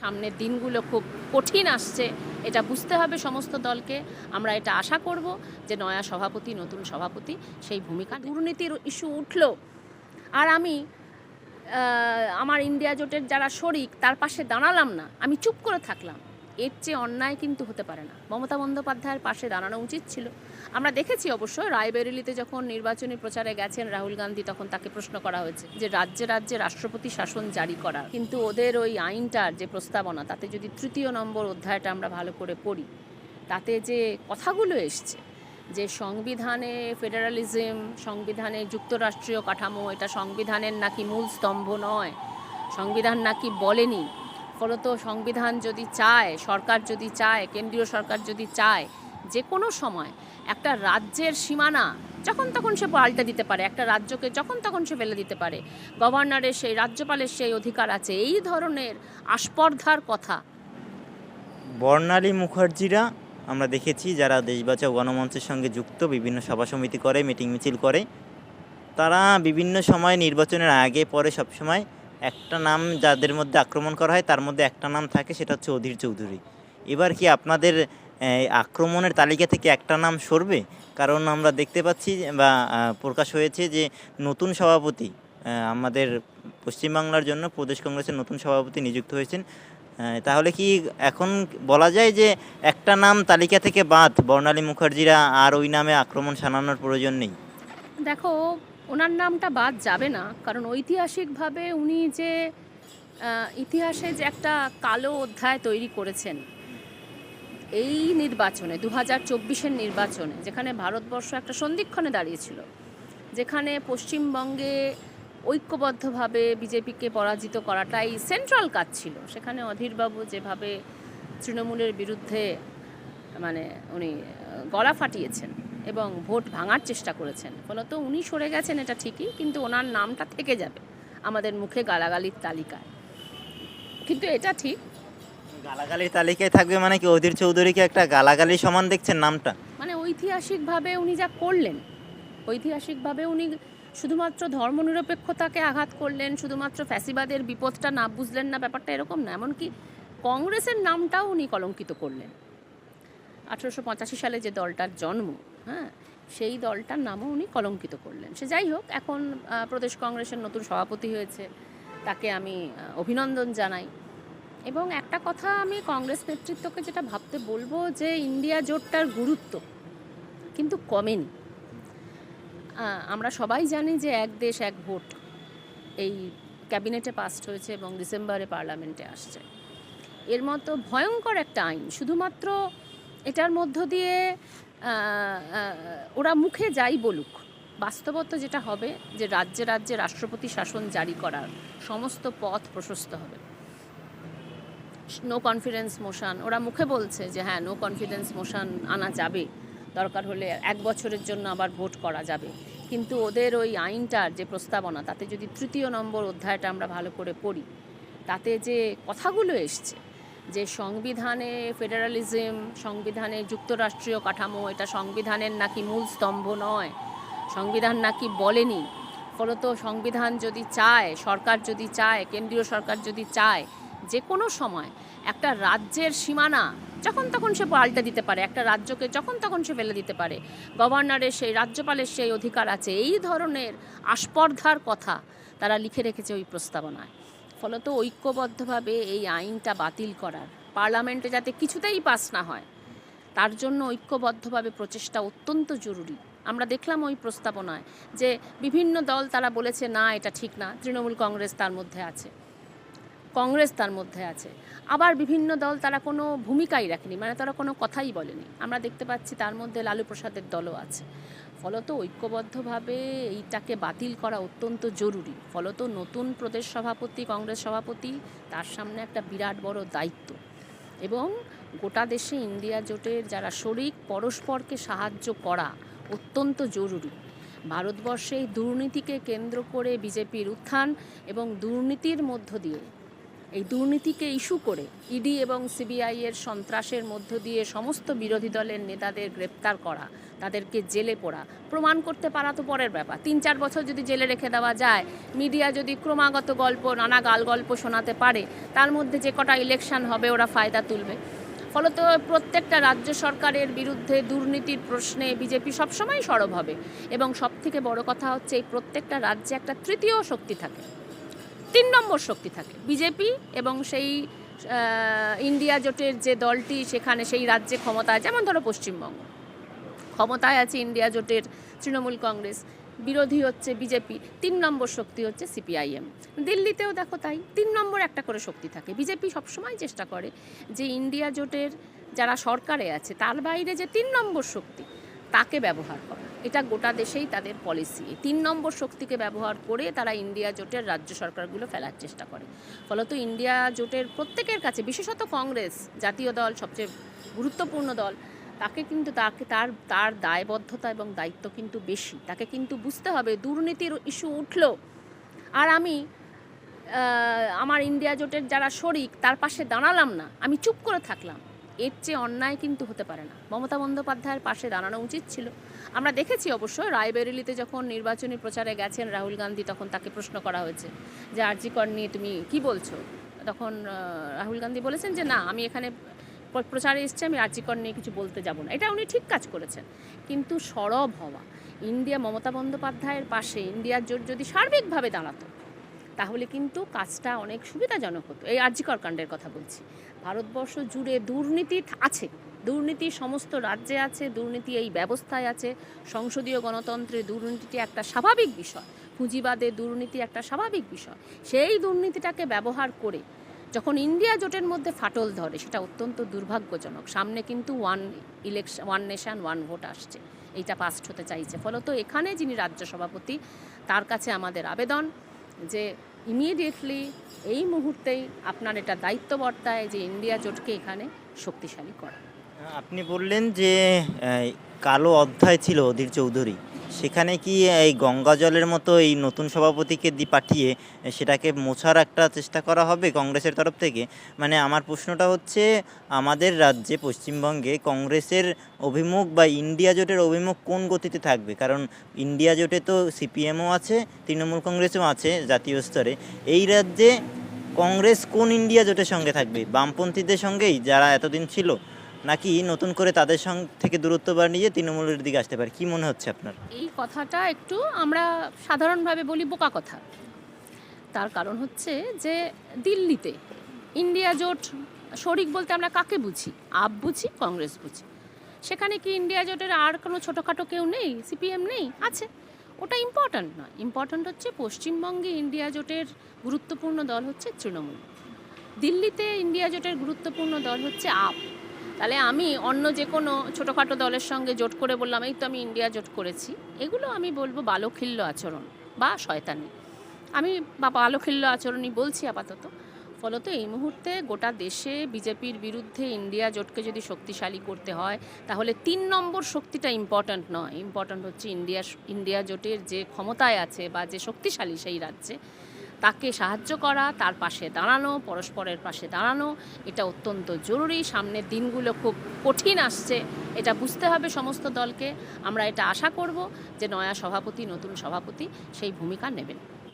সামনের দিনগুলো খুব কঠিন আসছে, এটা বুঝতে হবে সমস্ত দলকে। আমরা এটা আশা করব যে নয়া সভাপতি, নতুন সভাপতি সেই ভূমিকা দুর্নীতির ইস্যু উঠল। আর আমি আমার ইন্ডিয়া জোটের যারা শরিক, তার পাশে দাঁড়ালাম না। আমি চুপ করে থাকলাম। এর চেয়ে অন্যায় কিন্তু হতে পারে না। মমতা বন্দ্যোপাধ্যায়ের পাশে দাঁড়ানো উচিত ছিল। আমরা দেখেছি অবশ্য রায়বেরেলিতে যখন নির্বাচনী প্রচারে গেছেন রাহুল গান্ধী, তখন তাকে প্রশ্ন করা হয়েছে যে রাজ্যে রাজ্যে রাষ্ট্রপতি শাসন জারি করা কিন্তু ওদের ওই আইনটার যে প্রস্তাবনা, তাতে যদি তৃতীয় নম্বর অধ্যায়টা আমরা ভালো করে পড়ি, তাতে যে কথাগুলো এসছে যে সংবিধানে ফেডারালিজম, সংবিধানে যুক্তরাষ্ট্রীয় কাঠামো, এটা সংবিধানের নাকি মূল স্তম্ভ নয়, সংবিধান নাকি বলেনি ফলত সংবিধান যদি চায়, সরকার যদি চায়, কেন্দ্রীয় সরকার যদি চায়, যে কোনো সময় একটা রাজ্যের সীমানা যখন তখন সে পাল্টে দিতে পারে, একটা রাজ্যকে যখন তখন সে ফেলে দিতে পারে। গভর্নরের সেই, রাজ্যপালের সেই অধিকার আছে, এই ধরনের আস্পর্ধার কথা। বর্ণালী মুখার্জিরা, আমরা দেখেছি যারা দেশবাচক গণমঞ্চের সঙ্গে যুক্ত, বিভিন্ন সভা সমিতি করে, মিটিং মিছিল করে, তারা বিভিন্ন সময় নির্বাচনের আগে পরে সবসময় একটা নাম যাদের মধ্যে আক্রমণ করা হয় তার মধ্যে একটা নাম থাকে সেটা হচ্ছে অধীর চৌধুরী। এবার কি আপনাদের আক্রমণের তালিকা থেকে একটা নাম সরবে? কারণ আমরা দেখতে পাচ্ছি বা প্রকাশ হয়েছে যে নতুন সভাপতি আমাদের পশ্চিমবাংলার জন্য প্রদেশ কংগ্রেসের নতুন সভাপতি নিযুক্ত হয়েছেন। হ্যাঁ, তাহলে কি এখন বলা যায় যে একটা নাম তালিকা থেকে বাদ? বর্ণালী মুখার্জিরা আর ওই নামে আক্রমণ শানানোর প্রয়োজন নেই। দেখো ওনার নামটা বাদ যাবে না, কারণ ঐতিহাসিকভাবে উনি যে ইতিহাসে যে একটা কালো অধ্যায় তৈরি করেছেন, এই নির্বাচনে দু হাজার চব্বিশের নির্বাচনে, যেখানে ভারতবর্ষ একটা সন্ধিক্ষণে দাঁড়িয়েছিল, যেখানে পশ্চিমবঙ্গে ঐক্যবদ্ধভাবে বিজেপিকে পরাজিত করাটাই সেন্ট্রাল কাজ ছিল, সেখানে অধীরবাবু যেভাবে তৃণমূলের বিরুদ্ধে মানে উনি, গলা ফাটিয়েছেন এবং ভোট ভাঙার চেষ্টা করেছেন। ফলত উনি সরে গেছেন এটা ঠিকই কিন্তু ওনার নামটা থেকে যাবে আমাদের মুখে গালাগালির তালিকায়। কিন্তু এটা ঠিক। গালাগালির তালিকায় থাকবে মানে কি? অধীর চৌধুরীকে একটা গালাগালি সমান দেখছেন নামটা? মানে ঐতিহাসিকভাবে উনি যা করলেন ঐতিহাসিকভাবে উনি শুধুমাত্র ধর্মনিরপেক্ষতাকে আঘাত করলেন শুধুমাত্র ফ্যাসিবাদের বিপদটা না বুঝলেন না ব্যাপারটা এরকম না এমনকি কংগ্রেসের নামটাও উনি কলঙ্কিত করলেন। আঠেরোশো পঁচাশি সালে যে দলটার জন্ম হ্যাঁ সেই দলটার নামও উনি কলঙ্কিত করলেন। সে যাই হোক, এখন প্রদেশ কংগ্রেসের নতুন সভাপতি হয়েছে। তাকে আমি অভিনন্দন জানাই। এবং একটা কথা আমি কংগ্রেস নেতৃত্বকে যেটা ভাবতে বলব যে ইন্ডিয়া জোটটার গুরুত্ব কিন্তু কমেনি। আমরা সবাই জানি যে এক দেশ, এক ভোট এই ক্যাবিনেটে পাস্ট হয়েছে এবং ডিসেম্বরে পার্লামেন্টে আসছে। এর মতো ভয়ঙ্কর একটা আইন, শুধুমাত্র এটার মধ্য দিয়ে ওরা মুখে যাই বলুক, বাস্তবত যেটা হবে যে রাজ্যে রাজ্যে রাষ্ট্রপতি শাসন জারি করার সমস্ত পথ প্রশস্ত হবে। নো কনফিডেন্স মোশন ওরা মুখে বলছে যে হ্যাঁ নো কনফিডেন্স মোশন আনা যাবে, দরকার হলে এক বছরের জন্য আবার ভোট করা যাবে। কিন্তু ওদের ওই আইনটার যে প্রস্তাবনা, তাতে যদি তৃতীয় নম্বর অধ্যায়টা আমরা ভালো করে পড়ি, তাতে যে কথাগুলো এসছে যে সংবিধানে ফেডারালিজম, সংবিধানে যুক্তরাষ্ট্রীয় কাঠামো, এটা সংবিধানের নাকি মূল স্তম্ভ নয়। সংবিধান নাকি বলেনি। ফলত সংবিধান যদি চায়, সরকার যদি চায়, কেন্দ্রীয় সরকার যদি চায়, যে কোনো সময় একটা রাজ্যের সীমানা যখন তখন সে পাল্টে দিতে পারে, একটা রাজ্যকে যখন তখন সে ফেলে দিতে পারে। গভর্নরের সেই, রাজ্যপালের সেই অধিকার আছে। এই ধরনের আস্পর্ধার কথা তারা লিখে রেখেছে ওই প্রস্তাবনায়। ফলত ঐক্যবদ্ধভাবে এই আইনটা বাতিল করার। পার্লামেন্টে যাতে কিছুতেই পাস না হয়, তার জন্য ঐক্যবদ্ধভাবে প্রচেষ্টা অত্যন্ত জরুরি। আমরা দেখলাম ওই প্রস্তাবনায় যে বিভিন্ন দল তারা বলেছে, না, এটা ঠিক না, তৃণমূল কংগ্রেস তার মধ্যে আছে। কংগ্রেস তার মধ্যে আছে। আবার বিভিন্ন দল তারা কোনো ভূমিকাই রাখেনি মানে তারা কোনো কথাই বলেনি। আমরা দেখতে পাচ্ছি তার মধ্যে লালু প্রসাদের দলও আছে। ফলত ঐক্যবদ্ধভাবে এইটাকে বাতিল করা অত্যন্ত জরুরি। ফলত নতুন প্রদেশ সভাপতি, কংগ্রেস সভাপতি, তার সামনে একটা বিরাট বড় দায়িত্ব। এবং গোটা দেশে ইন্ডিয়া জোটের যারা শরিক, পরস্পরকে সাহায্য করা অত্যন্ত জরুরি। ভারতবর্ষে দুর্নীতিকে কেন্দ্র করে বিজেপির উত্থান এবং দুর্নীতির মধ্য দিয়ে, এই দুর্নীতিকে ইস্যু করে ইডি এবং সিবিআই এর সন্ত্রাসের মধ্য দিয়ে সমস্ত বিরোধী দলের নেতাদের গ্রেপ্তার করা তাদেরকে জেলে পড়া। প্রমাণ করতে পারা তো পরের ব্যাপার। তিন চার বছর যদি জেলে রেখে দেওয়া যায়, মিডিয়া যদি ক্রমাগত গল্প, নানা গাল গল্প শোনাতে পারে, তার মধ্যে যে কটা ইলেকশন হবে ওরা ফায়দা তুলবে। ফলত প্রত্যেকটা রাজ্য সরকারের বিরুদ্ধে দুর্নীতির প্রশ্নে বিজেপি সবসময় সরব হবে। এবং সবথেকে বড় কথা হচ্ছে, এই প্রত্যেকটা রাজ্যে একটা তৃতীয় শক্তি থাকে। তিন নম্বর শক্তি থাকে। বিজেপি এবং সেই ইন্ডিয়া জোটের যে দলটি, সেখানে সেই রাজ্যে ক্ষমতায় যেমন ধরো পশ্চিমবঙ্গ। ক্ষমতায় আছে ইন্ডিয়া জোটের তৃণমূল কংগ্রেস। বিরোধী হচ্ছে বিজেপি, তিন নম্বর শক্তি হচ্ছে সিপিআইএম। দিল্লিতেও দেখো তাই, তিন নম্বর একটা করে শক্তি থাকে। বিজেপি সবসময় চেষ্টা করে যে ইন্ডিয়া জোটের যারা সরকারে আছে, তার বাইরে যে তিন নম্বর শক্তি, তাকে ব্যবহার করা। এটা গোটা দেশেই তাদের পলিসি তিন নম্বর শক্তিকে ব্যবহার করে তারা ইন্ডিয়া জোটের রাজ্য সরকারগুলো ফেলার চেষ্টা করে। ফলত ইন্ডিয়া জোটের প্রত্যেকের কাছে, বিশেষত কংগ্রেস জাতীয় দল, সবচেয়ে গুরুত্বপূর্ণ দল তাকে কিন্তু তাকে তার তার দায়বদ্ধতা এবং দায়িত্ব কিন্তু বেশি। তাকে কিন্তু বুঝতে হবে, দুর্নীতির ইস্যু উঠল। আর আমি আমার ইন্ডিয়া জোটের যারা শরিক, তার পাশে দাঁড়ালাম না। আমি চুপ করে থাকলাম। এর চেয়ে অন্যায় কিন্তু হতে পারে না। মমতা বন্দ্যোপাধ্যায়ের পাশে দাঁড়ানো উচিত ছিল। আমরা দেখেছি অবশ্য রায়বেরেলিতে যখন নির্বাচনী প্রচারে গেছেন রাহুল গান্ধী, তখন তাকে প্রশ্ন করা হয়েছে যে আরজিকর নিয়ে তুমি কি বলছো? তখন রাহুল গান্ধী বলেছেন যে, না, আমি এখানে প্রচারে এসছে, আমি আর্জিকর নিয়ে কিছু বলতে যাব না। এটা উনি ঠিক কাজ করেছেন। কিন্তু সরব হওয়া, ইন্ডিয়া মমতা বন্দ্যোপাধ্যায়ের পাশে ইন্ডিয়ার জোট যদি সার্বিকভাবে দাঁড়াতো, তাহলে কিন্তু কাজটা অনেক সুবিধাজনক হতো। এই আর্জিকর কাণ্ডের কথা বলছি। ভারতবর্ষ জুড়ে দুর্নীতি আছে। দুর্নীতি সমস্ত রাজ্যে আছে, দুর্নীতি এই ব্যবস্থায় আছে। সংসদীয় গণতন্ত্রে দুর্নীতিটি একটা স্বাভাবিক বিষয়। পুঁজিবাদে দুর্নীতি একটা স্বাভাবিক বিষয়। সেই দুর্নীতিটাকে ব্যবহার করে যখন ইন্ডিয়া জোটের মধ্যে ফাটল ধরে, সেটা অত্যন্ত দুর্ভাগ্যজনক। সামনে কিন্তু one election one nation one vote আসছে। এইটা পাস্ট হতে চাইছে। ফলত এখানে যিনি রাজ্য সভাপতি, তার কাছে আমাদের আবেদন যে ইমিডিয়েটলি এই মুহূর্তেই আপনার এটা দায়িত্ব বর্তায় যে ইন্ডিয়া জোটকে এখানে শক্তিশালী করা। আপনি বললেন যে কালো অধ্যায় ছিল অধীর চৌধুরী। সেখানে কি এই গঙ্গা জলের মতো এই নতুন সভাপতিকে দি পাঠিয়ে সেটাকে মোছার একটা চেষ্টা করা হবে কংগ্রেসের তরফ থেকে? মানে আমার প্রশ্নটা হচ্ছে, আমাদের রাজ্যে পশ্চিমবঙ্গে কংগ্রেসের অভিমুখ বা ইন্ডিয়া জোটের অভিমুখ কোন গতিতে থাকবে? কারণ ইন্ডিয়া জোটে তো সিপিএমও আছে, তৃণমূল কংগ্রেসও আছে জাতীয় স্তরে। এই রাজ্যে কংগ্রেস কোন ইন্ডিয়া জোটের সঙ্গে থাকবে? বামপন্থীদের সঙ্গেই যারা এতদিন ছিল নাকি নতুন করে তাদের সঙ্গ থেকে দূরত্ব বাড়িয়ে তৃণমূলের দিকে আসতে পারে? কি মনে হচ্ছে আপনার? এই কথাটা একটু আমরা সাধারণভাবে বলি বোকা কথা। তার কারণ হচ্ছে যে দিল্লিতে ইন্ডিয়া জোট শরিক বলতে আমরা কাকে বুঝি? আপ বুঝি, কংগ্রেস বুঝি। সেখানে কি ইন্ডিয়া জোটের আর কোনো ছোটোখাটো কেউ নেই? সিপিএম নেই? আছে। ওটা ইম্পর্ট্যান্ট না ইম্পর্ট্যান্ট হচ্ছে পশ্চিমবঙ্গে ইন্ডিয়া জোটের গুরুত্বপূর্ণ দল হচ্ছে তৃণমূল। দিল্লিতে ইন্ডিয়া জোটের গুরুত্বপূর্ণ দল হচ্ছে আপ। তাহলে আমি অন্য যে কোনো ছোটোখাটো দলের সঙ্গে জোট করে বললাম, এই তো আমি ইন্ডিয়া জোট করেছি। এগুলো আমি বলব বালখিল্য আচরণ বা শয়তানি। আমি বা বালখিল্য আচরণই বলছি আপাতত। ফলত এই মুহূর্তে গোটা দেশে বিজেপির বিরুদ্ধে ইন্ডিয়া জোটকে যদি শক্তিশালী করতে হয়, তাহলে তিন নম্বর শক্তিটা ইম্পর্ট্যান্ট নয়। ইম্পর্ট্যান্ট হচ্ছে ইন্ডিয়া ইন্ডিয়া জোটের যে ক্ষমতায় আছে বা যে শক্তিশালী সেই রাজ্যে। তাকে সাহায্য করা, তার পাশে দাঁড়ানো, পরস্পরের পাশে দাঁড়ানো, এটা অত্যন্ত জরুরি। সামনের দিনগুলো খুব কঠিন আসছে, এটা বুঝতে হবে সমস্ত দলকে। আমরা এটা আশা করব যে নয়া সভাপতি, নতুন সভাপতি সেই ভূমিকা নেবেন।